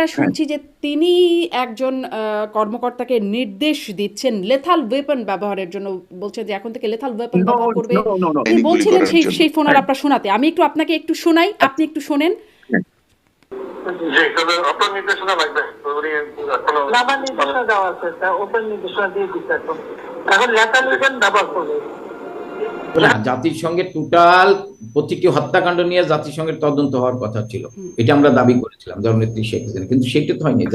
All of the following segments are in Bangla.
আমরা শুনছি যে তিনি একজন কর্মকর্তাকে নির্দেশ দিচ্ছেন লেথাল ওয়েপন ব্যবহারের জন্য। বলছেন যে এখন থেকে লেথাল ওয়েপন ব্যবহার করবে। তিনি বলছিলেন সেই সেই ফোনার হ্যাঁ। আপনার শোনাতে। আমি একটু আপনাকে একটু শোনাই আপনি একটু শোনেন। আপনার নির্দেশনা লাগবে। উনি এখনও লাভার নির্দেশনা দেওয়া আছে তা ওপেন নির্দেশনা দিয়ে দিচ্ছে এখন। এখন লেটার লিখেন ব্যবহার করবে। জাতিসংঘের টোটাল প্রতিটি হত্যাকাণ্ড নিয়ে জাতিসংঘের তদন্ত হওয়ার কথা ছিল। এটা আমরা দাবি করেছিলাম জননেত্রী শেখ হাসিনা। কিন্তু সেটা তো হয়নি।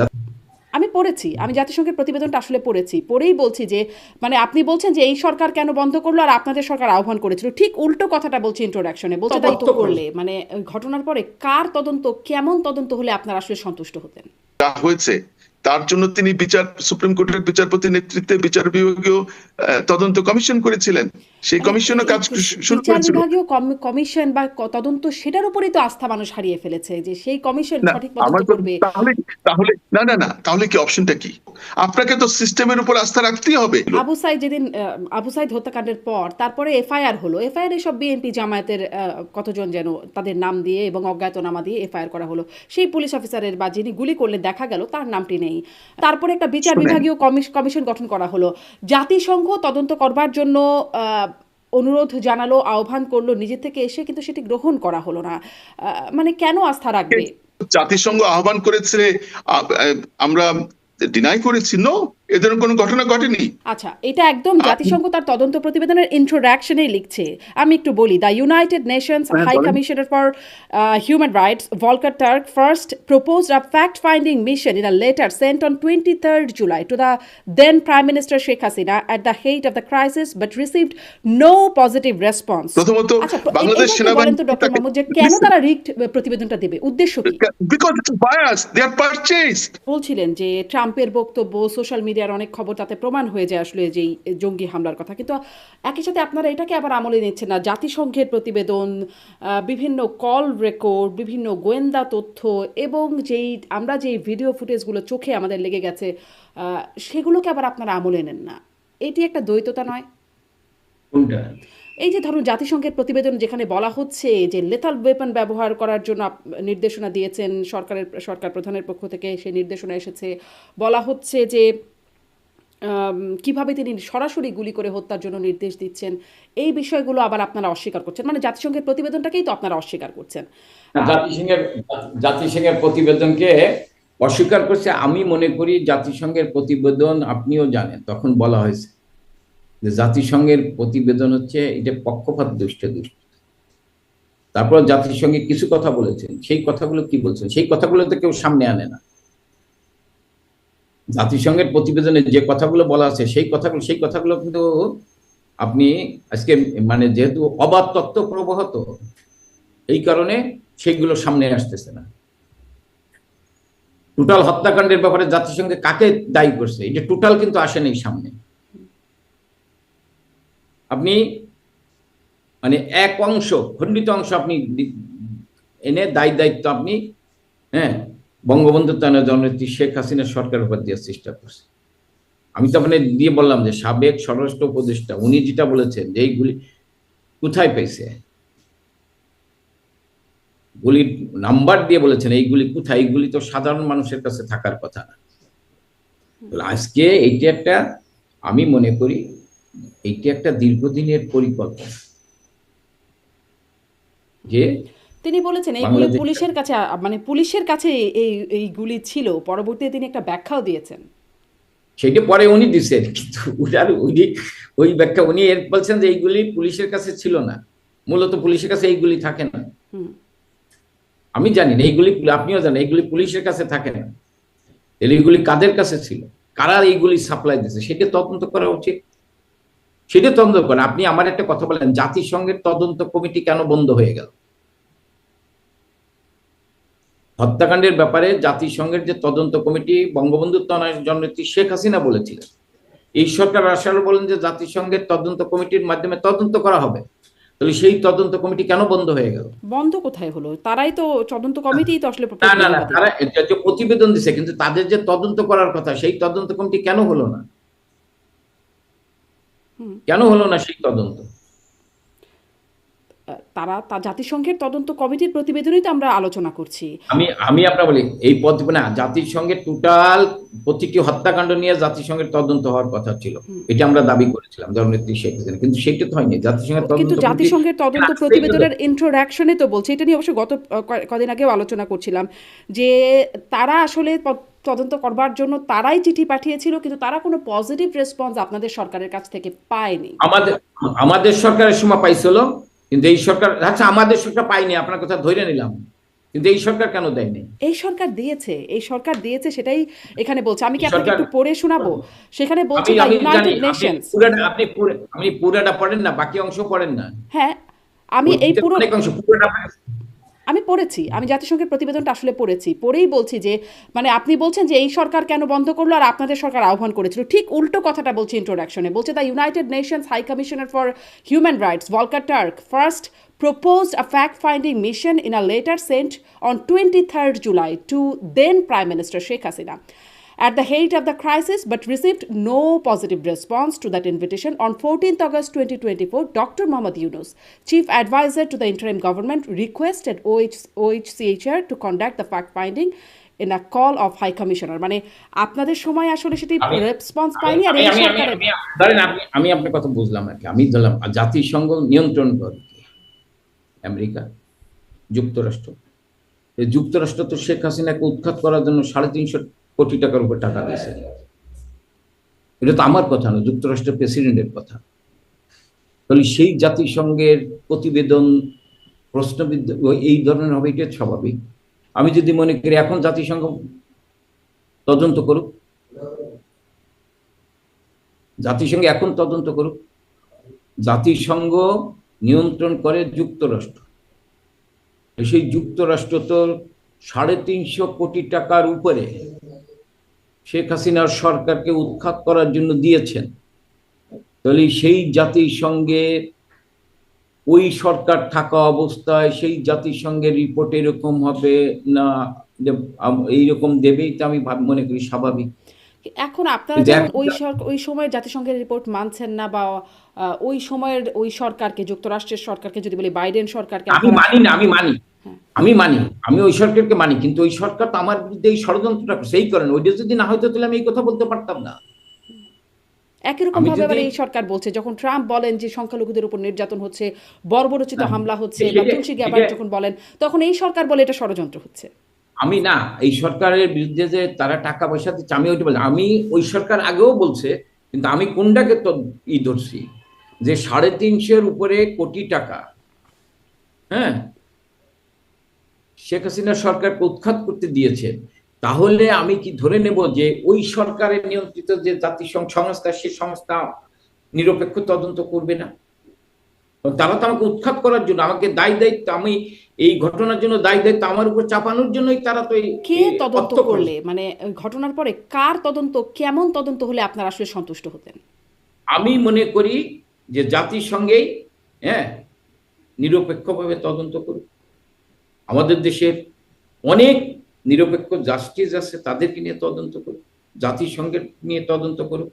আমি পড়েছি আমি জাতিসংঘের প্রতিবেদনটা আসলে পড়েছি। পড়েই বলছি যে মানে আপনি বলছেন যে এই সরকার কেন বন্ধ করল আর আপনাদের সরকার আহ্বান করেছিল। ঠিক উল্টো কথাটা বলছি ইন্ট্রোডাকশনে বলছে তাই তো করলে। মানে ঘটনার পরে কার তদন্ত কেমন তদন্ত হলে আপনারা আসলে সন্তুষ্ট হতেন? যা হয়েছে তার জন্য তিনি বিচার সুপ্রিম কোর্টের বিচারপতি নেতৃত্বে বিচার বিভাগীয় আহ, তদন্ত কমিশন করেছিলেন। সেই কমিশনও কাজ শুরু করেছিল। বিভাগীয় কমিশন বা তদন্ত সেটার উপরেই তো আস্থা মানুষ হারিয়ে ফেলেছে যে সেই কমিশন সঠিক তদন্ত করবে। তাহলে তাহলে না না না তাহলে কি অপশনটা কি? আপনাকে তো সিস্টেমের উপর আস্থা রাখতেই হবে। আবু সাইদ যেদিন আবু সাইদ হত্যাকাণ্ডের পর তারপরে এফআইআর হলো। এফআইআর এসব বিএনপি জামায়াতের কতজন যেন তাদের নাম দিয়ে এবং অজ্ঞাতনামা দিয়ে এফআইআর করা হলো। সেই পুলিশ অফিসারের বা যিনি গুলি করলে দেখা গেল তার নামটি নেই। তারপরে একটা বিচার বিভাগীয় কমিশন গঠন করা হলো। জাতিসংঘ তদন্ত করবার জন্য অনুরোধ জানালো, আহ্বান করল, নিজে থেকে এসে কিন্তু সেটি গ্রহণ করা হলো না। মানে কেন আস্থা রাখবে? জাতিসংঘ আহ্বান করেছে আমরা ডিনাই করেছি নো এ ধরনের কোনো ঘটনা ঘটেনি? আচ্ছা এটা একদম জাতিসংঘ তার তদন্ত প্রতিবেদনের ইন্ট্রোডাকশনেই লিখছে। আমি একটু বলি the United Nations High Commissioner for Human Rights Volker Turk first proposed a fact-finding mission in a letter sent on 23rd July to the then Prime Minister Sheikh Hasina at the height of the crisis, but received no positive response. প্রথমত আচ্ছা বাংলাদেশ সেনাবাহিনী ডক্টর মোহাম্মদ যে কেন তারা প্রতিবেদনটা দেবে? উদ্দেশ্য কি? Because bias they are purchased বলছিলেন যে ট্রাম্পের বক্তব্য সোশ্যাল মিডিয়ার অনেক খবর তাতে প্রমাণ হয়ে যায় আসলে যেই জঙ্গি হামলার কথা। কিন্তু একই সাথে আপনারা এটাকে আবার আমলে নিচ্ছেন না। জাতিসংঘের প্রতিবেদন বিভিন্ন কল রেকর্ড বিভিন্ন গোয়েন্দা তথ্য এবং যেই আমরা যেই ভিডিও ফুটেজগুলো চোখে আমাদের লেগে গেছে সেগুলোকে আবার আপনারা আমলে নেন না। এটি একটা দ্বৈততা নয়। এই যে ধরুন জাতিসংঘের প্রতিবেদন যেখানে বলা হচ্ছে যে লেথাল ওয়েপন ব্যবহার করার জন্য নির্দেশনা দিয়েছেন সরকারের সরকার প্রধানের পক্ষ থেকে সেই নির্দেশনা এসেছে। বলা হচ্ছে যে কীভাবে তিনি সরাসরি গুলি করে হত্যার জন্য নির্দেশ দিচ্ছেন, এই বিষয়গুলো আবার আপনারা অস্বীকার করছেন। মানে জাতিসংঘের প্রতিবেদনটাকেই তো আপনারা অস্বীকার করছেন। জাতিসংঘের জাতিসংঘের প্রতিবেদনকে অস্বীকার করছে। আমি মনে করি জাতিসংঘের প্রতিবেদন আপনিও জানেন, তখন বলা হয়েছে যে জাতিসংঘের প্রতিবেদন হচ্ছে এটা পক্ষপাত দুষ্ট দুষ্ট তারপর জাতিসংঘে কিছু কথা বলেছেন, সেই কথাগুলো কি বলছেন? সেই কথাগুলো তো কেউ সামনে আনে না। জাতিসংঘের প্রতিবেদনে যে কথাগুলো বলা আছে, সেই কথাগুলো সেই কথাগুলো কিন্তু আপনি আজকে মানে যেহেতু অবাধ তত্ত্ব প্রবাহত এই কারণে সেইগুলো সামনে আসতেছে না। টোটাল হত্যাকাণ্ডের ব্যাপারে জাতিসংঘে কাকে দায়ী করছে? এটা টোটাল কিন্তু আসেনি সামনে। আপনি মানে এক অংশ, খণ্ডিত অংশ আপনি এনে দায়ী দায়িত্ব আপনি হ্যাঁ বঙ্গবন্ধু তানা জননেত্রী শেখ হাসিনা সরকার উপর দেওয়ার চেষ্টা করছে। আমি তো আপনার দিয়ে বললাম যে সাবেক স্বরাষ্ট্র উপদেষ্টা, উনি যেটা বলেছেন যে এইগুলি কোথায় পেয়েছে? গুলির নাম্বার দিয়ে বলেছেন এইগুলি কোথায়? এইগুলি তো সাধারণ মানুষের কাছে থাকার কথা না। আজকে এইটা একটা, আমি মনে করি এইটা একটা দীর্ঘদিনের পরিকল্পনা। যে তিনি বলেছেন এইগুলি পুলিশের কাছে মানে পুলিশের কাছে এই এইগুলি ছিল। পরবর্তীতে তিনি একটা ব্যাখ্যাও দিয়েছেন। সেটা পরে উনি দিচ্ছেন কিন্তু উনার উনি ওই ব্যাখ্যা উনি এর বলছেন যে এইগুলি পুলিশের কাছে ছিল না। মূলত পুলিশের কাছে এইগুলি থাকে না। আমি জানি না এইগুলি আপনিও জানেন এইগুলি পুলিশের কাছে থাকে না। এইগুলি কাদের কাছে ছিল? কারা এইগুলি সাপ্লাই দিচ্ছে সেটা তদন্ত করা উচিত। সেটা তদন্ত করেন আপনি আমার একটা কথা বলেন জাতিসংঘের তদন্ত কমিটি কেন বন্ধ হয়ে গেল? হত্যাকাণ্ডের ব্যাপারে জাতিসংঘের যে তদন্ত কমিটি বঙ্গবন্ধু জননেত্রী শেখ হাসিনা বলেছিলেন এই সরকার আসার বলেন যে জাতিসংঘের তদন্ত কমিটির মাধ্যমে তদন্ত করা হবে। তাহলে সেই তদন্ত কমিটি কেন বন্ধ হয়ে গেল? বন্ধ কোথায় হলো? তারাই তো তদন্ত কমিটিই তো আসলে না না না প্রতিবেদন তারা যে প্রতিবেদন দিছে কিন্তু তাদের যে তদন্ত করার কথা সেই তদন্ত কমিটি কেন হলো না? কেন হলো না সেই তদন্ত? তারা তা জাতিসংঘের তদন্ত কমিটির প্রতিবেদনই তো আমরা আলোচনা করছি। আমি আমি আপনার বলি এই পদ না জাতিসংঘের টোটাল প্রতিটি হত্যাকাণ্ড নিয়ে জাতিসংঘের তদন্ত হওয়ার কথা ছিল। এটা আমরা দাবি করেছিলাম জননেত্রী শেখ হাসিনা কিন্তু সেটা তো হয়নি। জাতিসংঘের তদন্ত কিন্তু জাতিসংঘের তদন্ত প্রতিবেদনের ইন্ট্রোডাকশনে তো বলছে। এটা নিয়ে অবশ্য গত কদিন আগেও আলোচনা করছিলাম যে তারা আসলে তদন্ত করবার জন্য তারাই চিঠি পাঠিয়েছিল কিন্তু তারা কোনো পজিটিভ রেসপন্স আপনাদের সরকারের কাছ থেকে পায়নি। আমাদের আমাদের সরকারের সময় পাইছিল। কিন্তু এই সরকার আচ্ছা আমাদের সরকার পাইনি আপনার কথা ধরে নিলাম। কিন্তু এই সরকার কেন দেয়নি? এই সরকার দিয়েছে এই সরকার দিয়েছে সেটাই এখানে বলছে। আমি কি আপনাকে একটু পড়ে শোনাবো? সেখানে বলছে ইউনাইটেড নেশনস পুরাটা আপনি পুরো- আপনি পুরোটা পড়েন না বাকি অংশ পড়েন না। হ্যাঁ আমি এই পুরো অংশ পুরোটা। আমি পড়েছি আমি জাতিসংঘের প্রতিবেদনটা আসলে পড়েছি। পড়েই বলছি যে মানে আপনি বলছেন যে এই সরকার কেন বন্ধ করল আর আপনাদের সরকার আহ্বান করেছিল। ঠিক উল্টো কথাটা বলছে ইন্ট্রোডাকশনে বলছে the United Nations High Commissioner for Human Rights Volker Turk first proposed a finding mission in in a letter sent on 23rd July to then Prime Minister Sheikh Hasina. At the height of the crisis but received no positive response to that invitation. On 14th August 2024, Dr. Mohammad Yunus, Chief Advisor to the interim government, requested OH, OHCHR to conduct the fact-finding in a call of High Commissioner. মানে আপনাদের সময় আসলে সেটি রেসপন্স পায়নি আর আমি- এই সরকারের ধরেন আমি আপনার কথা বুঝলাম আর কি আমি ধরলাম জাতিসংঘ নিয়ন্ত্রণ করে? আমেরিকা যুক্তরাষ্ট্র যুক্তরাষ্ট্র তো শেখ হাসিনাকে উৎখাত করার জন্য সাড়ে তিনশো কোটি টাকার উপর টাকা দিয়েছে। এটা তো আমার কথা না, যুক্তরাষ্ট্রের প্রেসিডেন্টের কথা। তাহলে সেই জাতিসংঘের প্রতিবেদন, প্রশ্নবিদ্ধ এই ধরনের হবে, এটা স্বাভাবিক। আমি যদি মনে করি এখন জাতিসংঘ তদন্ত করুক, জাতিসংঘ এখন তদন্ত করুক, জাতিসংঘ নিয়ন্ত্রণ করে যুক্তরাষ্ট্র। সেই যুক্তরাষ্ট্র তো সাড়ে তিনশো কোটি টাকার উপরে শেখ হাসিনার সরকারকে উৎখাত করার জন্য দিয়েছেন তাহলে সেই জাতিসংঘে ওই সরকার থাকা অবস্থায় সেই জাতিসংঘের রিপোর্ট এরকম হবে না এইরকম দেবেই তো আমি মনে করি স্বাভাবিক এখন আপনারা ওই সরকার ওই সময়ের জাতিসংঘের রিপোর্ট মানছেন না বা ওই সময়ের ওই সরকারকে যুক্তরাষ্ট্রের সরকারকে যদি বলি বাইডেন সরকারকে আমি মানি না আমি মানি। আমি মানি আমি ওই সরকারকে মানি কিন্তু ওই সরকার তো আমার বিরুদ্ধে এই ষড়যন্ত্রটা করছে এই করেন ওইটা যদি না হয়তো তাহলে আমি এই কথা বলতে পারতাম না। একই রকম ভাবে আবার এই সরকার বলছে যখন ট্রাম্প বলেন যে সংখ্যালঘুদের উপর নির্যাতন হচ্ছে বর্বরচিত হ্যাঁ। হামলা হচ্ছে বা তুলসী গ্যাবার যখন বলেন তখন এই সরকার বলে এটা ষড়যন্ত্র হচ্ছে। আমি না এই সরকারের বিরুদ্ধে যে তারা টাকা পয়সা দিচ্ছে আমি ওইটা বলি আমি ওই সরকার আগেও বলছে কিন্তু আমি কোনটাকে তো ই ধরছি? যে সাড়ে তিনশোর উপরে কোটি টাকা হ্যাঁ? শেখ হাসিনা সরকারকে উৎখাত করতে দিয়েছে তাহলে আমি কি ধরে নেব যে ওই সরকারের নিয়ন্ত্রিত যে জাতিসংঘ সংস্থা সে সংস্থা নিরপেক্ষ তদন্ত করবে না? তারা তো আমাকে উৎখাত করার জন্য আমাকে দায় দায়িত্ব আমি এই ঘটনার জন্য দায় দায়িত্ব আমার উপর চাপানোর জন্যই তারা তো কে তদন্ত করলে? মানে ঘটনার পরে কার তদন্ত কেমন তদন্ত হলে আপনারা আসলে সন্তুষ্ট হতেন? আমি মনে করি যে জাতিসংঘেই হ্যাঁ নিরপেক্ষভাবে তদন্ত করুক। আমাদের দেশের অনেক নিরপেক্ষ জাস্টিস আছে, তাদেরকে নিয়ে তদন্ত করুক, জাতিসংঘের নিয়ে তদন্ত করুক,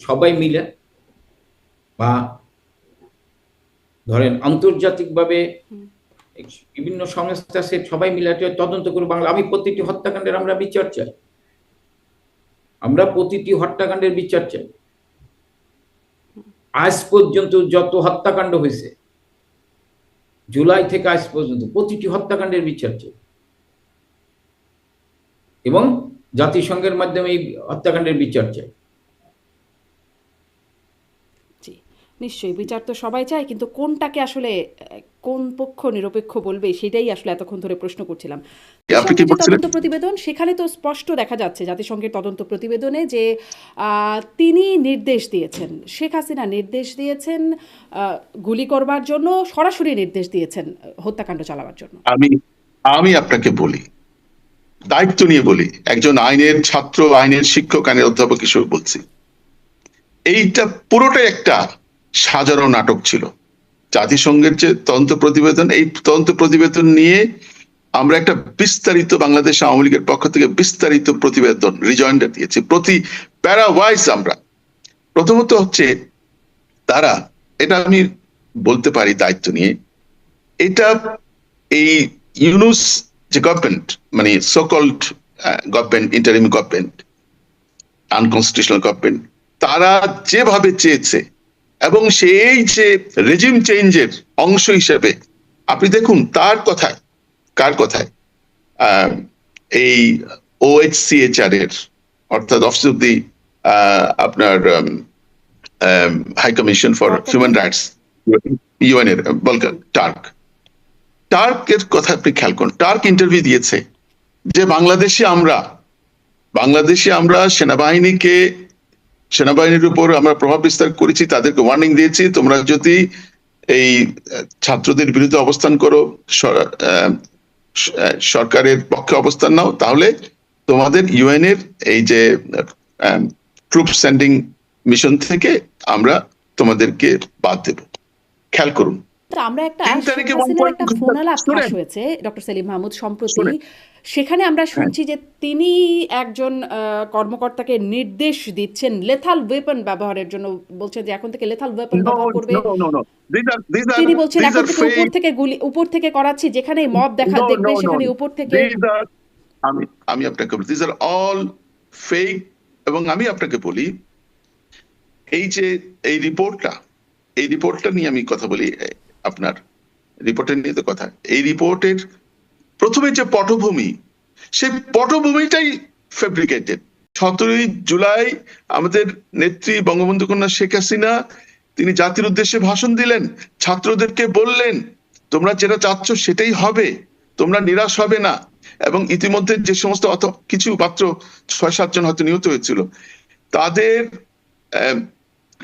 সবাই মিলে বা ধরেন আন্তর্জাতিকভাবে বিভিন্ন সংস্থা আছে, সবাই মিলে তদন্ত করুক। বাংলা, আমি প্রতিটি হত্যাকাণ্ডের আমরা বিচার চাই। আমরা প্রতিটি হত্যাকাণ্ডের বিচার চাই। আজ পর্যন্ত যত হত্যাকাণ্ড হয়েছে জুলাই থেকে আজ পর্যন্ত প্রতিটি হত্যাকাণ্ডের বিচার চাই এবং জাতিসংঘের মাধ্যমে এই হত্যাকাণ্ডের বিচার চাই নিশ্চয়ই বিচার তো সবাই চায় কিন্তু কোনটাকে আসলে কোন পক্ষ নিরপেক্ষ বলবে সেটাই আসলে এতক্ষণ ধরে প্রশ্ন করছিলাম। তদন্ত প্রতিবেদন সেখানে তো স্পষ্ট দেখা যাচ্ছে জাতিসংঘের তদন্ত প্রতিবেদনে যে তিনি নির্দেশ দিয়েছেন। শেখ হাসিনা নির্দেশ দিয়েছেন গুলি করবার জন্য সরাসরি নির্দেশ দিয়েছেন হত্যাকাণ্ড চালাবার জন্য। আমি আমি আপনাকে বলি দায়িত্ব নিয়ে বলি একজন আইনের ছাত্র আইনের শিক্ষক আইনের অধ্যাপক হিসেবে বলছি। এইটা পুরোটাই একটা সাজানো নাটক ছিল। জাতিসংঘের যে তদন্ত প্রতিবেদন, এই তদন্ত প্রতিবেদন নিয়ে আমরা একটা বিস্তারিত বাংলাদেশ আওয়ামী লীগের পক্ষ থেকে বিস্তারিত প্রতিবেদন রিজয়েন্ডার দিয়েছি। প্রতি প্যারা ওয়াইজ আমরা। প্রথমত হচ্ছে তারা, এটা আমি বলতে পারি দায়িত্ব নিয়ে, এটা এই ইউনুস যে গভর্নমেন্ট মানে so called government interim government unconstitutional government তারা যেভাবে চেয়েছে এবং সেই যে রেজিম চেঞ্জের অংশ হিসেবে আপনি দেখুন তার কথায় কার কথায়? এই ওএইচসিএচআর এর অর্থাৎ অফিস অফ দি আপনার High Commission for Human Rights UN এর বলকা টার্ক টার্কের কথা আপনি খেয়াল করুন। টার্ক ইন্টারভিউ দিয়েছে যে বাংলাদেশে আমরা বাংলাদেশে আমরা সেনাবাহিনীকে সেনাবাহিনীর উপর আমরা প্রভাব বিস্তার করেছি তাদেরকে ওয়ার্নিং দিয়েছি তোমরা যদি এই ছাত্রদের বিরুদ্ধে অবস্থান করো সরকারের পক্ষে অবস্থান নাও তাহলে তোমাদের ইউএন এর এই যে ট্রুপ সেন্ডিং মিশন থেকে আমরা তোমাদেরকে বাদ দেব খেয়াল করুন আমরা একটা ফোন আলাপ শুনেন। হয়েছে ডক্টর সেলিম মাহমুদ সম্প্রতি। সেখানে আমরা শুনছি যে তিনি একজন কর্মকর্তাকে নির্দেশ দিচ্ছেন লেথাল ওয়েপন ব্যবহারের জন্য। বলছেন যে এখন থেকে লেথাল ওয়েপন ব্যবহার করবে। তিনি বলছেন এখন থেকে উপর থেকে গুলি উপর থেকে করাচ্ছি যেখানে মব দেখা দেখবে সেখানে উপর থেকে আমি আমি আপনাকে বলি দিস আর অল ফেক এবং আমি আপনাকে বলি এই যে এই রিপোর্টটা এই রিপোর্টটা নিয়ে আমি কথা বলি আপনার রিপোর্টের নিয়ে তো কথা। এই রিপোর্টের প্রথমে যে পটভূমি, সেই পটভূমিটাই ফেব্রিকেটেড সতেরোই জুলাই আমাদের নেত্রী বঙ্গবন্ধু কন্যা শেখ হাসিনা, তিনি জাতির উদ্দেশ্যে ভাষণ দিলেন, ছাত্রদেরকে বললেন, তোমরা যেটা চাচ্ছ সেটাই হবে, তোমরা নিরাশ হবে না। এবং ইতিমধ্যে যে সমস্ত অত কিছু মাত্র ছয় সাতজন হয়তো নিহত হয়েছিল, তাদের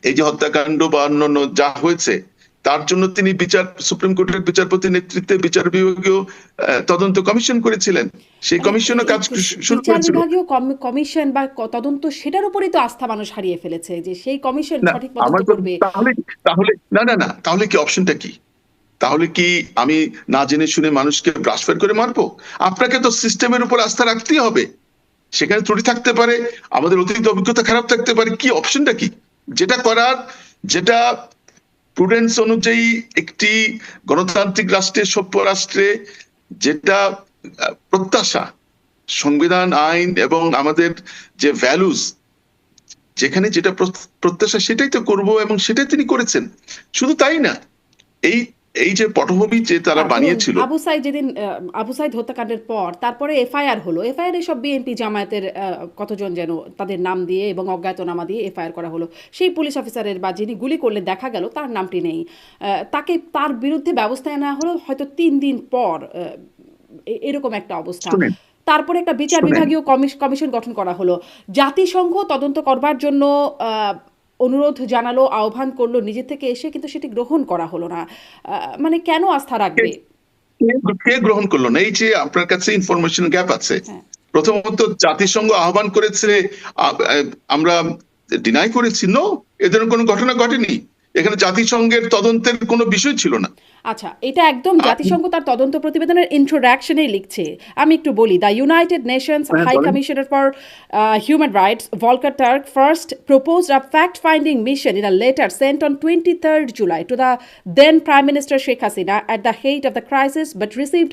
এই যে হত্যাকাণ্ড বা অন্যান্য যা হয়েছে তার জন্য তিনি বিচার সুপ্রিম কোর্টের বিচারপতি নেতৃত্বে বিচার বিভাগীয় তদন্ত কমিশন করেছিলেন। সেই কমিশনও কাজ শুরু বিচার করেছিল। বিভাগীয় কমিশন বা তদন্ত সেটার উপরেই তো আস্থা মানুষ হারিয়ে ফেলেছে যে সেই কমিশন সঠিক তদন্ত করবে। তাহলে তাহলে না না না তাহলে কি অপশনটা কি? তাহলে কি আমি না জেনে শুনে মানুষকে ব্রাশফের করে মারবো? আপনাকে তো সিস্টেমের উপর আস্থা রাখতেই হবে। সেখানে ত্রুটি থাকতে পারে আমাদের অতীত অভিজ্ঞতা খারাপ থাকতে পারে কি অপশনটা কি? যেটা করার যেটা প্রুডেন্স অনুযায়ী একটি গণতান্ত্রিক রাষ্ট্রে, সভ্য রাষ্ট্রে যেটা প্রত্যাশা, সংবিধান, আইন এবং আমাদের যে ভ্যালুজ যেখানে যেটা প্রত্যাশা সেটাই তো করব এবং সেটাই তিনি করেছেন। শুধু তাই না, এই এই যে পটভূমি যে তারা বানিয়েছিল আবু সাইদ যেদিন আবু সাইদ হত্যাকাণ্ডের পর তারপরে এফআইআর হলো। এফআইআর এ সব বিএনপি জামায়াতের কতজন যেন তাদের নাম দিয়ে এবং অজ্ঞাতনামা দিয়ে এফআইআর করা হলো। সেই পুলিশ অফিসারের বা যিনি গুলি করলে দেখা গেল তার নামটি নেই। তাকে তার বিরুদ্ধে ব্যবস্থা নেওয়া হলো হয়তো তিন দিন পর এরকম একটা অবস্থা। তারপরে একটা বিচার বিভাগীয় কমিশন গঠন করা হলো। জাতিসংঘ তদন্ত করবার জন্য আহ, অনুরোধ জানালো আহ্বান করল নিজে থেকে এসে কিন্তু সেটি গ্রহণ করা হলো না। মানে কেন আস্থা রাখবে? কে- গ্রহণ করল না? এই যে আপনার কাছে ইনফরমেশন গ্যাপ আছে। হ্যাঁ। প্রথমত জাতিসংঘ আহ্বান করেছে আমরা ডিনাই করেছি। নো এ ধরনের কোনো ঘটনা ঘটেনি। এখানে জাতিসংঘের তদন্তের কোনো বিষয় ছিল না। আচ্ছা এটা একদম জাতিসংঘ তার তদন্ত প্রতিবেদনের ইন্ট্রোডাকশনে লিখছে আমি একটু বলি দ্য ইউনাইটেড নেশনস হ্যাঁ, High. Commissioner for Human Rights Volker Turk first proposed a fact-finding mission in a letter sent on 23rd July to the then Prime Minister Sheikh Hasina at the height of the crisis, but received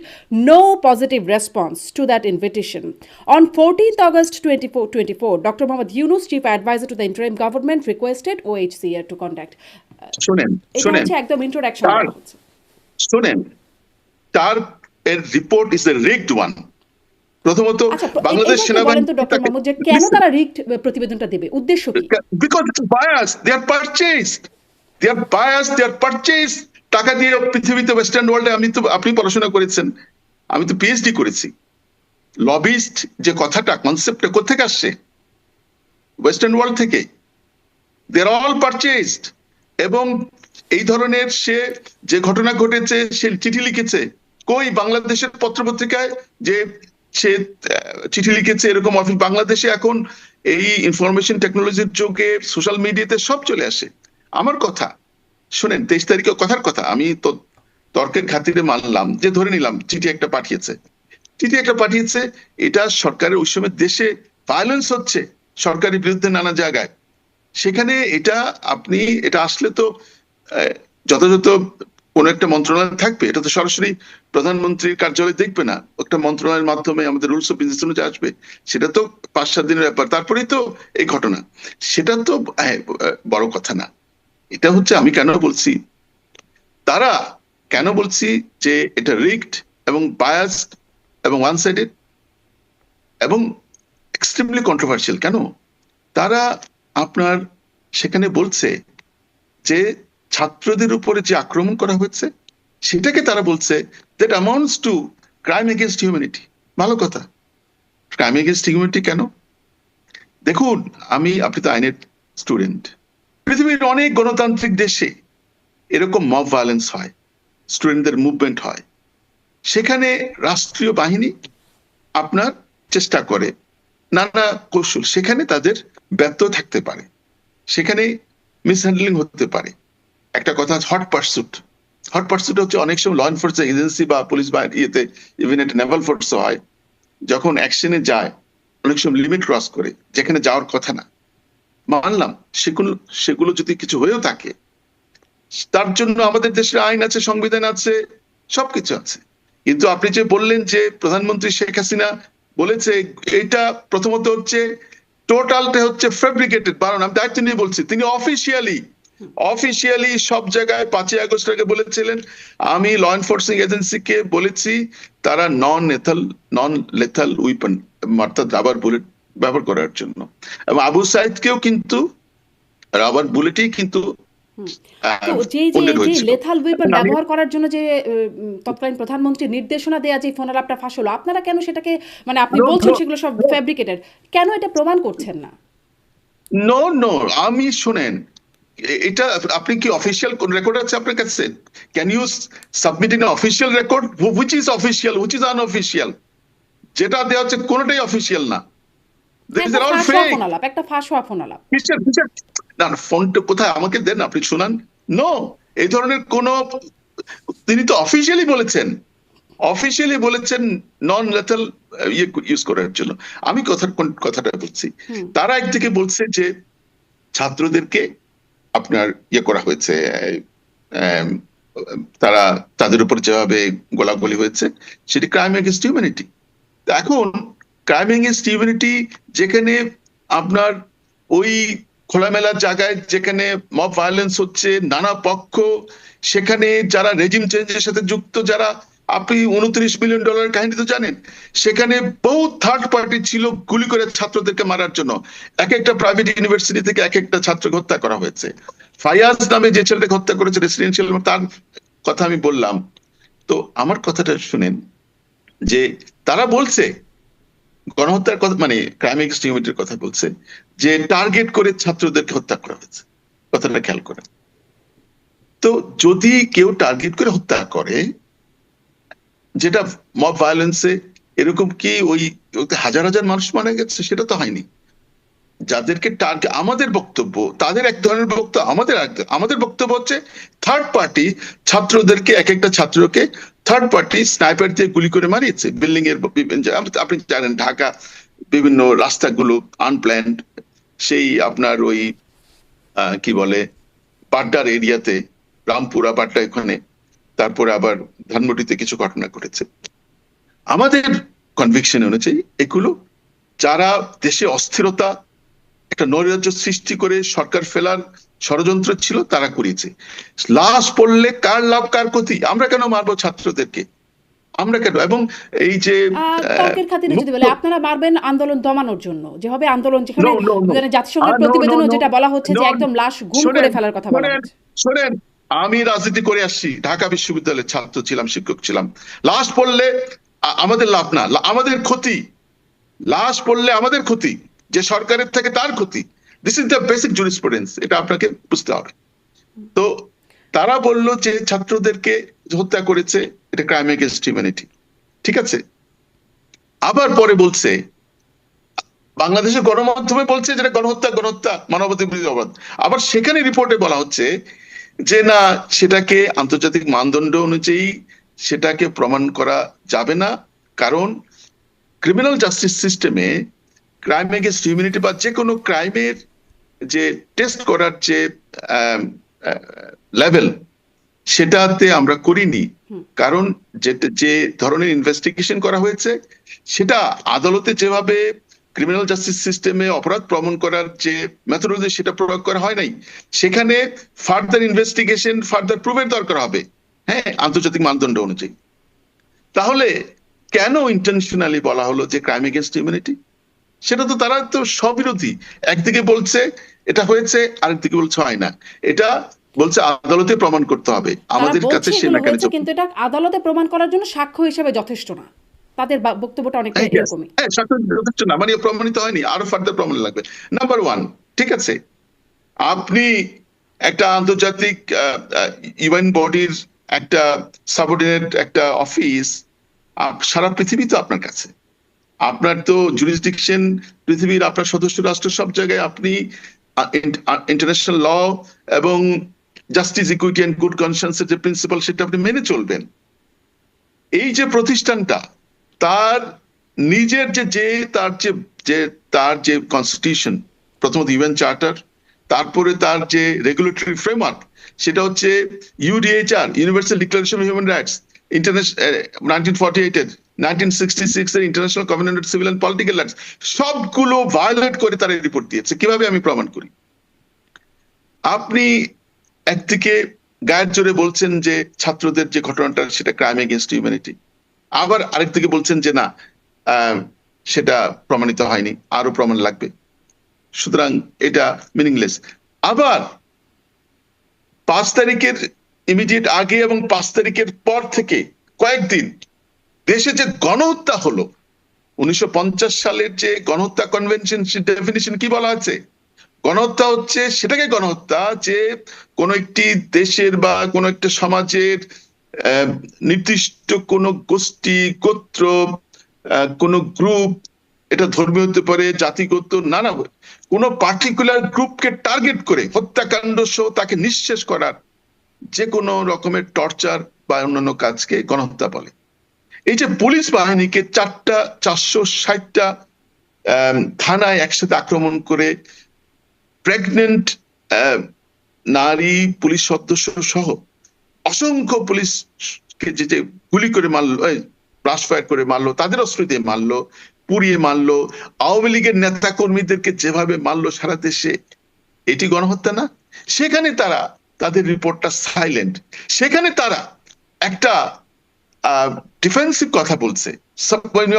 no positive response to that invitation. On 14th August 2024, Dr. Mohammad Yunus, Chief Advisor to the interim government, requested OHCR to conduct. শোনেন এটা শোনেন হচ্ছে একদম ইন্ট্রোডাকশন শোনেন তার এর report is a rigged one প্রথমত আচ্ছা বাংলাদেশ সেনাবাহিনী কেন তারা রিক্ট প্রতিবেদনটা দেবে? উদ্দেশ্য কি? Because it's bias they are purchased they are bias they are purchase টাকা দিয়ে পৃথিবীতে ওয়েস্টার্ন ওয়ার্ল্ডে আমি তো আপনি পড়াশোনা করেছেন। আমি তো পিএইচডি করেছি। লবিস্ট যে কথাটা কনসেপ্টটা কোথেকে আসছে? ওয়েস্টার্ন ওয়ার্ল্ড থেকে। দে আর অল পারচেজড এবং এই ধরনের সে যে ঘটনা ঘটেছে, সে চিঠি লিখেছে কই? বাংলাদেশের পত্রপত্রিকায় যে সে চিঠি লিখেছে এরকম অফিস। বাংলাদেশে এখন এই ইনফরমেশন টেকনোলজির যুগে সোশ্যাল মিডিয়াতে সব চলে আসে। আমার কথা, শুনেন, তেইশ তারিখে কথার কথা, আমি তো তর্কের খাতিরে মানলাম যে ধরে নিলাম চিঠি একটা পাঠিয়েছে। চিঠি একটা পাঠিয়েছে, এটা সরকারের ওই সময় দেশে ভায়োলেন্স হচ্ছে, সরকারের বিরুদ্ধে নানা জায়গায়। সেখানে এটা আপনি, এটা আসলে তো যথাযথ কোন একটা মন্ত্রণালয় থাকবে, এটা তো সরাসরি প্রধানমন্ত্রীর কার্যালয় দেখবে না। একটা মন্ত্রণালয়ের মাধ্যমে আমাদের রুলস অফ বিজনেস অনুযায়ী আসবে, সেটা তো পাঁচ সাত দিনের ব্যাপার। তারপরেই তো এই ঘটনা। সেটা তো বড় কথা না। এটা হচ্ছে আমি কেন বলছি? তারা কেন বলছি যে এটা রিগড এবং বায়াসড এবং ওয়ান সাইডেড এবং এক্সট্রিমলি কন্ট্রোভার্সিয়াল কেন? তারা আপনার সেখানে বলছে যে ছাত্রদের উপরে যে আক্রমণ করা হয়েছে, সেটাকে তারা বলছে that amounts to crime against humanity ভালো কথা। ক্রাইম এগেনস্ট হিউম্যানিটি কেন? দেখুন, আমি, আপনি তো আইনের স্টুডেন্ট পৃথিবীর অনেক গণতান্ত্রিক দেশে এরকম মব ভায়োলেন্স হয় স্টুডেন্টদের মুভমেন্ট হয়। সেখানে রাষ্ট্রীয় বাহিনী আপনার চেষ্টা করে, নানা কৌশল। সেখানে তাদের ব্যর্থ থাকতে পারে। সেখানে মিসহ্যান্ডলিং হতে পারে। একটা কথা হট পার্সুট হট পার্সুট হচ্ছে অনেক সময় ল এনফোর্সমেন্ট এজেন্সি বা পুলিশ বা ইয়েতে ইভেন একটা নেভাল ফোর্স হয়, যখন অ্যাকশনে যায়, অনেক সময় লিমিট ক্রস করে, যেখানে যাওয়ার কথা না। মানলাম, সেগুলো সেগুলো যদি কিছু হয়েও থাকে, তার জন্য আমাদের দেশের আইন আছে, সংবিধান আছে, সবকিছু আছে। কিন্তু আপনি যে বললেন যে প্রধানমন্ত্রী শেখ হাসিনা বলেছে এটা প্রথমত হচ্ছে টোটালটা হচ্ছে ফেব্রিকেটেড কারণ আমি দায়িত্ব নিয়ে বলছি, তিনি অফিসিয়ালি অফিসিয়ালি সব জায়গায় পাঁচই আগস্ট আগে বলেছিলেন। আমি ল এনফোর্সিং এজেন্সিকে বলেছি তারা non lethal non lethal weapon অর্থাৎ রাবার বুলেট ব্যবহার করার জন্য। এবং আবু সাইদকেও কিন্তু রাবার বুলেটই কিন্তু যে যে। লেথাল আমি- ব্যবহার করার জন্য যে তৎকালীন প্রধানমন্ত্রী নির্দেশনা দেয়া যে ফোন আলাপটা ফাঁস হলো আপনারা কেন সেটাকে মানে আপনি বলছেন সেগুলো সব ফ্যাব্রিকেটেড কেন এটা প্রমাণ করছেন না? নো নো আমি শুনেন এটা আপনি কি অফিসিয়াল কোন রেকর্ড আছে আপনার কাছে? Can you submit in official record which is official which is unofficial যেটা দেওয়া হচ্ছে কোনটাই অফিসিয়াল না। একটা. ফোন আলাপ না ফোনটা কোথায়? আমাকে দেন আপনি শুনান। নো এই ধরনের কোন তিনি তো অফিসিয়ালি বলেছেন। অফিসিয়ালি বলেছেন নন লেথাল ইয়ে ইউজ করার জন্য। আমি কথা কোন কথাটা বলছি। তারা একদিকে বলছে যে ছাত্রদেরকে আপনার ইয়ে করা হয়েছে তারা তাদের উপর যেভাবে গোলাগুলি হয়েছে, সেটি ক্রাইম এগেনস্ট হিউম্যানিটি এখন ক্রাইম এগেনস্ট হিউম্যানিটি যেখানে আপনার ওই খোলামেলা জায়গায় যেখানে মব ভায়োলেন্স হচ্ছে, নানা পক্ষ, সেখানে যারা রেজিম চেঞ্জের সাথে যুক্ত, যারা আপনি উনত্রিশ মিলিয়ন ডলার কাহিনী তো জানেন। সেখানে বহু থার্ড পার্টি ছিল গুলি করে ছাত্রদেরকে মারার জন্য। এক একটা প্রাইভেট ইউনিভার্সিটি থেকে এক একটা ছাত্রকে হত্যা করা হয়েছে। ফায়াজ নামে যে ছেলেটাকে হত্যা করেছে রেসিডেন্সিয়াল তার কথা আমি বললাম। তো আমার কথাটা শুনেন যে তারা বলছে, গণহত্যার কথা মানে ক্রাইম এগেন্স্ট হিউম্যানিটির কথা বলছে, যে টার্গেট করে ছাত্রদেরকে হত্যা করা হয়েছে। কথাটা খেয়াল করেন। তো যদি কেউ টার্গেট করে হত্যা করে যেটা মব ভায়োলেন্সে এরকম কি ওই হাজার হাজার মানুষ মারা গেছে? সেটা তো হয়নি। যাদেরকে টার্গেট আমাদের বক্তব্য, তাদের এক ধরনের বক্তব্য, আমাদের আমাদের বক্তব্য হচ্ছে থার্ড পার্টি ছাত্রদেরকে, এক একটা ছাত্রকে থার্ড পার্টি স্নাইপার দিয়ে গুলি করে মারিয়েছে। বিল্ডিং এর আপনি জানেন ঢাকা বিভিন্ন রাস্তাগুলো আনপ্ল্যান্ড সেই আপনার ওই কি বলে পাড্ডার এরিয়াতে, রামপুরা পাড্ডা এখানে তারপরে আবার ধানমন্ডিতে কিছু ঘটনা ঘটেছে। আমাদের কনভিকশন অনুযায়ী এগুলো যারা দেশে অস্থিরতা একটা নৈরাজ্য সৃষ্টি করে সরকার ফেলার ষড়যন্ত্র ছিল তারা করিয়েছে। লাশ পড়লে কার লাভ কার ক্ষতি? আমরা কেন মারবো ছাত্রদেরকে? আমরা কেন? এবং এই যে তর্কের খাতিরে যদি বলে আপনারা মারবেন আন্দোলন দমানোর জন্য। যে হবে আন্দোলন যেখানে জাতিসংঘের. যেটা বলা হচ্ছে যে একদম লাশ গুম করে ফেলার কথা বলা হচ্ছে। শোনেন আমি রাজনীতি করে আসছি, ঢাকা বিশ্ববিদ্যালয়ের ছাত্র ছিলাম, শিক্ষক ছিলাম। লাশ পড়লে আমাদের লাভ না আমাদের ক্ষতি। লাশ পড়লে আমাদের ক্ষতি, যে সরকারের থেকে তার ক্ষতি। This is the basic jurisprudence এটা আপনাকে বুঝতে হবে। তো তারা বলল যে ছাত্রদেরকে হত্যা করেছে, এটা ক্রাইম এগেনস্ট হিউম্যানিটি ঠিক আছে? আবার পরে বলছে, বাংলাদেশের গণমাধ্যমে বলছে যেটা গণহত্যা গণহত্যা, মানবাধিকার বিরোধী অপরাধ। আবার সেখানে রিপোর্টে বলা হচ্ছে যে না সেটাকে আন্তর্জাতিক মানদণ্ড অনুযায়ী সেটাকে প্রমাণ করা যাবে না। কারণ ক্রিমিনাল জাস্টিস সিস্টেমে ক্রাইম এগেনস্ট হিউম্যানিটি বা যে কোনো ক্রাইমের যে টেস্ট করার যে লেভেল সেটাতে আমরা করিনি। কারণ যে ধরনের ইনভেস্টিগেশন করা হয়েছে সেটা আদালতে যেভাবে ক্রিমিনাল জাস্টিস সিস্টেমে অপরাধ প্রমাণ করার যে মেথোডলজি সেটা প্রয়োগ করা হয় নাই। সেখানে ফার্দার ইনভেস্টিগেশন ফার্দার প্রুফের দরকার হবে। হ্যাঁ আন্তর্জাতিক মানদণ্ড অনুযায়ী। তাহলে কেন ইন্টেনশনালি বলা হলো যে ক্রাইম এগেনস্ট হিউম্যানিটি সেটা তো তারা তো স্ববিরোধী। একদিকে বলছে এটা হয়েছে আরেকদিকে বলছে হয় না। এটা বলছে আদালতে প্রমাণ করতে হবে। আমাদের কাছে সে মেকানিজম কিন্তু এটা আদালতে প্রমাণ করার জন্য সাক্ষ্য হিসেবে যথেষ্ট না। তাদের বক্তব্যটা অনেকটা এরকমই। হ্যাঁ সাক্ষ্য যথেষ্ট না মানে প্রমাণিত হয়নি আরও ফার্দার প্রমাণ লাগবে। নাম্বার ওয়ান ঠিক আছে? আপনি একটা আন্তর্জাতিক ইউএন বডির একটা সাবঅর্ডিনেট একটা অফিস সারা পৃথিবী তো আপনার কাছে। আপনার তো জুরিসডিকশন পৃথিবীর আপনার সদস্য রাষ্ট্র সব জায়গায় আপনি ইন্টারন্যাশনাল ল এবং জাস্টিস ইকুইটি অ্যান্ড গুড কনসিয়েন্সের যে প্রিন্সিপাল সেটা আপনি মেনে চলবেন। এই যে প্রতিষ্ঠানটা তার নিজের যে যে তার যে তার যে কনস্টিটিউশন প্রথমত ইউএন চার্টার তারপরে তার যে রেগুলেটরি ফ্রেমওয়ার্ক সেটা হচ্ছে UDHR Universal Declaration of Human Rights international nineteen forty eight এর নাইনটিন সিক্সটি সিক্স এর international community civil and political rights সবগুলো ভায়োলেট করে তারা রিপোর্ট দিয়েছে। কীভাবে আমি প্রমাণ করি? আপনি একদিকে গায়ের জোরে বলছেন যে ছাত্রদের যে ঘটনাটা, সেটা ক্রাইম এগেনস্ট হিউম্যানিটি আবার আরেকদিকে বলছেন যে না সেটা প্রমাণিত হয়নি আরও প্রমাণ লাগবে। সুতরাং এটা মিনিংলেস আবার পাঁচ তারিখের ইমিডিয়েট আগে এবং পাঁচ তারিখের পর থেকে কয়েকদিন দেশে যে গণহত্যা হলো, উনিশশো পঞ্চাশ সালের যে গণহত্যা কনভেনশন ডেফিনিশন কি বলা আছে গণহত্যা হচ্ছে সেটাকে গণহত্যা যে কোন একটি দেশের বা কোন একটা সমাজের নির্দিষ্ট কোন গোষ্ঠী, গোত্র কোন গ্রুপ এটা ধর্মীয় হতে পারে, জাতিগত, নানা, কোন পার্টিকুলার গ্রুপকে টার্গেট করে হত্যাকাণ্ড সহ তাকে নিঃশেষ করার যে কোনো রকমের টর্চার বা অন্যান্য কাজকে গণহত্যা বলে। এই যে পুলিশ বাহিনীকে চারটা চারশো ষাটটা থানায় একসাথে আক্রমণ করে প্রেগনেন্ট নারী পুলিশ সদস্য সহ অসংখ্য পুলিশকে যে যে গুলি করে মারলো ব্রাশ ফায়ার করে মারলো, তাদের অস্ত্র দিয়ে মারলো, পুড়িয়ে মারলো, আওয়ামী লীগের নেতা কর্মীদেরকে যেভাবে মারলো সারা দেশে, এটি গণহত্যা না? সেখানে তারা তাদের রিপোর্টটা সাইলেন্ট সেখানে তারা একটা ডিফেন্সিভ কথা বলছে।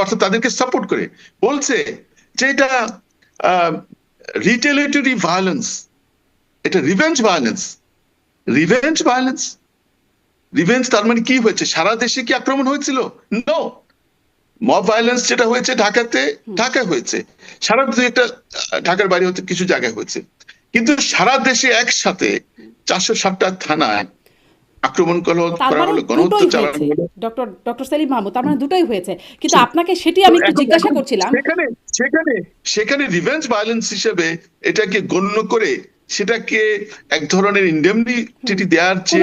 অর্থাৎ তাদেরকে সাপোর্ট করে। বলছে যে এটা রিটেলিটরি ভায়োলেন্স এটা revenge violence revenge violence revenge তার মানে কি হয়েছে? সারা দেশে কি আক্রমণ হয়েছিল? নো মব ভায়োলেন্স যেটা হয়েছে ঢাকাতে ঢাকায় হয়েছে। সারা একটা ঢাকার বাইরে হতে কিছু জায়গায় হয়েছে। কিন্তু সারা দেশে একসাথে চারশো ষাটটা থানায় আক্রমণ করা হলো- তার করা মানে গণহত্যা চালানো হলো। ডক্টর ডক্টর সেলিম মাহমুদ তার মানে দুটোই হয়েছে। কিন্তু আপনাকে সেটি আমি একটু জিজ্ঞাসা করছিলাম। সেখানে সেখানে সেখানে রিভেঞ্জ ভায়োলেন্স হিসেবে এটাকে গণ্য করে সেটাকে এক ধরনের ইন্ডেমনিটি দেওয়ার যে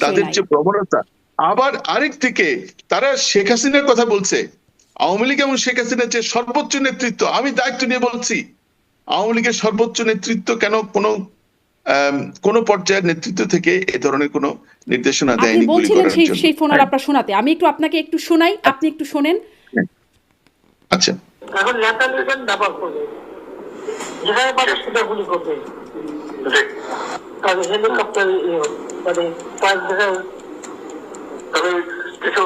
তাদের যে প্রবণতা। আবার আরেক দিকে তারা শেখ হাসিনার কথা বলছে। আওয়ামী লীগ এবং শেখ হাসিনার যে সর্বোচ্চ নেতৃত্ব আমি দায়িত্ব নিয়ে বলছি আওয়ামী লীগের সর্বোচ্চ নেতৃত্ব কেন কোনো কোন পর্যায়ের নেতৃত্ব থেকে এ ধরনের কোনো নির্দেশনা দেয়নি বলছিলেন সেই। সেই ফোনার হ্যাঁ, আপনার শোনাতে। আমি একটু আপনাকে একটু শোনাই আপনি একটু শোনেন। আচ্ছা। এখন করবে। যেখানে পারে সেটা গুলি করবে। জি হেলিকপ্টার ইয়ে মানে তার জায়গায় তবে কিছু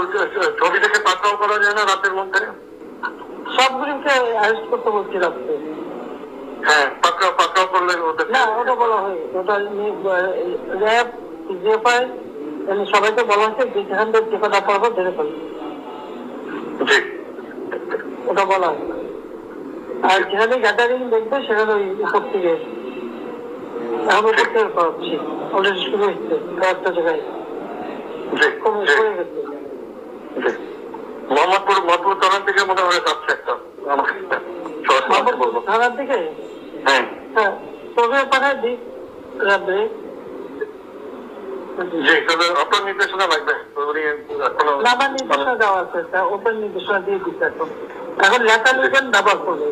ছবি থেকে পাকড়াও করা যায় না রাতের মধ্যে? সবগুলিকে অ্যারেস্ট করতে বলছি রাখতে হ্যাঁ পাকড়াও পাকড়াও করলে ওদের না ওটা বলা হয় ওটা র্যাব জিএফআই মানে সবাইকে বলা হয়েছে যেখান থেকে যে কটা পারব ধরে ফেলবে ওটা বলা হয় আর যেখানে গ্যাদারিং দেখবে সেখানে ওই উপর থেকে অলরেডি শুরু কয়েকটা জায়গায়। মোহাম্মদপুর থানার মনে হয় যাচ্ছে একটা। থানার দিকে? হ্যাঁ। হ্যাঁ তবে পাঠায় আপনার নির্দেশনা লাগবে। উনি নির্দেশনা দেওয়া আছে ওপেন নির্দেশনা দিয়ে দিচ্ছে এখন। এখন লেখা লিখবেন ব্যবহার করবে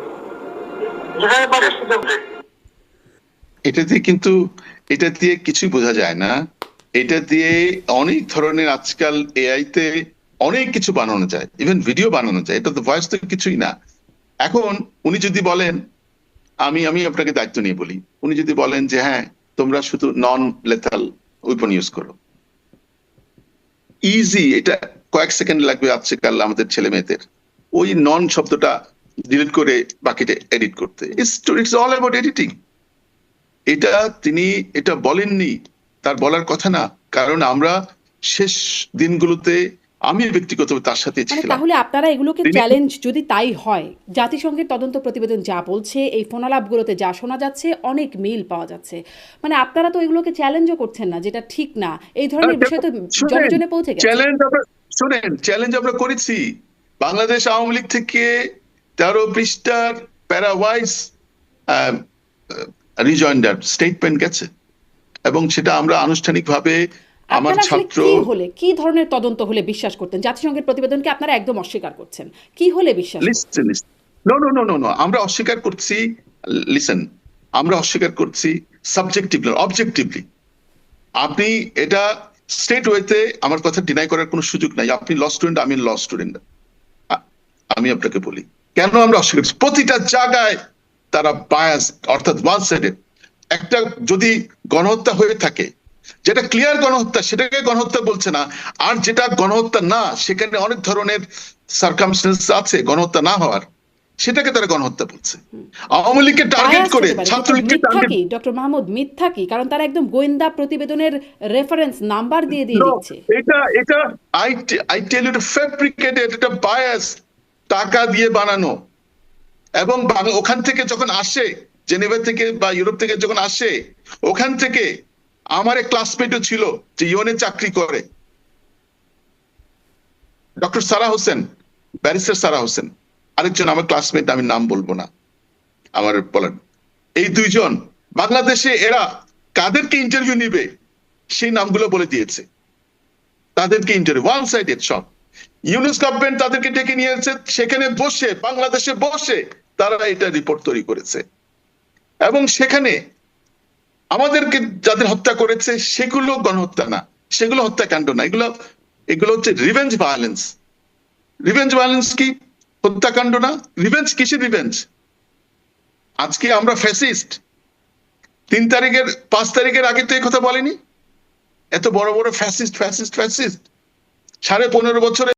যেখানে সেটা জি। এটা দিয়ে কিন্তু, এটা দিয়ে কিছুই বোঝা যায় না। এটা দিয়ে অনেক ধরনের আজকাল এআই তে অনেক কিছু বানানো যায় ইভেন ভিডিও বানানো যায়। এটা তো ভয়েস তো কিছুই না। এখন উনি যদি বলেন, আমি আমি আপনাকে দায়িত্ব নিয়ে বলি, উনি যদি বলেন যে হ্যাঁ তোমরা শুধু নন লেথাল উইপন ইউজ করো। ইজি এটা কয়েক সেকেন্ড লাগবে আজকাল আমাদের ছেলে মেয়েদের। ওই নন শব্দটা ডিলিট করে বাকিটা এডিট করতে। ইটস অল অ্যাবাউট এডিটিং এটা তিনি এটা বলেননি তার বলার কথা না। কারণ আমরা শেষ দিনগুলোতে আমি ব্যক্তিগতভাবে তার সাথে মানে ছিলাম তাহলে আপনারা এগুলোকে চ্যালেঞ্জ যদি তাই হয় জাতিসংঘের তদন্ত প্রতিবেদন যা বলছে এই ফোনালাপগুলোতে যা শোনা যাচ্ছে অনেক মিল পাওয়া যাচ্ছে। মানে আপনারা তো এগুলোকে চ্যালেঞ্জও করছেন না যেটা ঠিক না। এই ধরনের বিষয় তো জনে জনে পৌঁছে গেছে। চ্যালেঞ্জ আমরা শুনেন চ্যালেঞ্জ আমরা করেছি। বাংলাদেশ আওয়ামী লীগ থেকে তেরো পৃষ্ঠার প্যারাওয়াইজ রিজয়েন্ডার স্টেটমেন্ট গেছে এবং সেটা আমরা আনুষ্ঠানিকভাবে আমার ছাত্র হলে কি ধরনের তদন্ত হলে বিশ্বাস করতেন? জাতিসংঘের প্রতিবেদনকে আপনারা একদম অস্বীকার করছেন। কি হলে বিশ্বাস নো নো নো নো আমরা অস্বীকার করছি লিসেন আমরা অস্বীকার করছি সাবজেক্টিভলি অবজেক্টিভলি আপনি এটা স্টেট ওয়েতে আমার কথা ডিনাই করার কোনো সুযোগ নাই। আপনি ল স্টুডেন্ট আমি ল স্টুডেন্ট আমি আপনাকে বলি কেন আমরা অস্বীকার প্রতিটা জায়গায় তারা বায়াস অর্থাৎ ওয়ান সাইডেড একটা যদি গণহত্যা হয়ে থাকে যেটা ক্লিয়ার গণহত্যা সেটাকে গণহত্যা বলছে না। আর যেটা গণহত্যা না সেখানে অনেক ধরনের সার্কামস্টেন্স আছে গণহত্যা না হওয়ার। সেটাকে তারা গণহত্যা বলছে। আওয়ামী লীগকে টার্গেট করে ছাত্রলীগকে টার্গেট ডক্টর মাহমুদ মিথ্যা কি? কারণ তারা একদম গোয়েন্দা প্রতিবেদনের রেফারেন্স নাম্বার দিয়ে দিয়ে দিচ্ছে। এটা এটা আই আই টেল ইউ এটা বায়াস টাকা দিয়ে বানানো। এবং ওখান থেকে যখন আসে, জেনেভা থেকে বা ইউরোপ থেকে যখন আসে, ওখান থেকে আমার এক ক্লাসমেটও ছিল যে ইউনে চাকরি করে। Doctor Sara Hossain, barrister Sara Hossain. আরেকজন আমার ক্লাসমেট আমি নাম বলব না। আমার বলেন। এই দুইজন, বাংলাদেশে এরা কাদেরকে ইন্টারভিউ নিবে, সেই নামগুলো বলে দিয়েছে। তাদেরকে ইন্টারভিউ ওয়ান সাইডেড সব। ইউনুস গভর্নমেন্ট তাদেরকে ডেকে নিয়েছে, সেখানে বসে, বাংলাদেশে বসে তারা এটা রিপোর্ট তৈরি করেছে। এবং সেখানে আমাদেরকে যাদের হত্যা করেছে, সেগুলো গণহত্যা না। সেগুলো হত্যাকাণ্ড না। এগুলো এগুলো হচ্ছে রিভেঞ্জ ভায়োলেন্স রিভেঞ্জ ভায়োলেন্স কি? হত্যাকাণ্ড না। রিভেঞ্জ কিসের রিভেঞ্জ আজকে আমরা ফ্যাসিস্ট তিন তারিখের, পাঁচ তারিখের আগে তো এই কথা বলেনি। এত বড় বড় ফ্যাসিস্ট ফ্যাসিস্ট ফ্যাসিস্ট সাড়ে পনেরো বছরে